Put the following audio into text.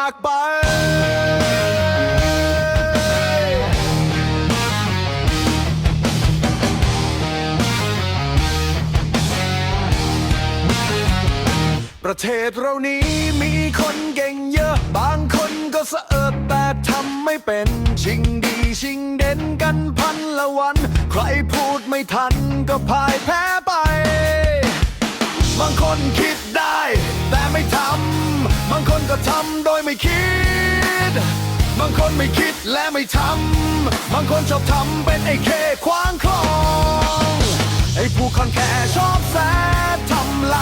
ากไปประเทศเรานี้มีคนเก่งเยอะ บางคนก็สะเอิบแต่ทำไม่เป็น ชิงดีชิงเด่นกันพันละวัน ใครพูดไม่ทันก็พ่ายแพ้ไป บางคนคิด ทำโดยไม่คิด บางคนไม่คิดและไม่ทำ บางคนชอบทำเป็นไอ้เคขวางคลอง ไอ้ผู้คนแค่ชอบแซ่ทำลา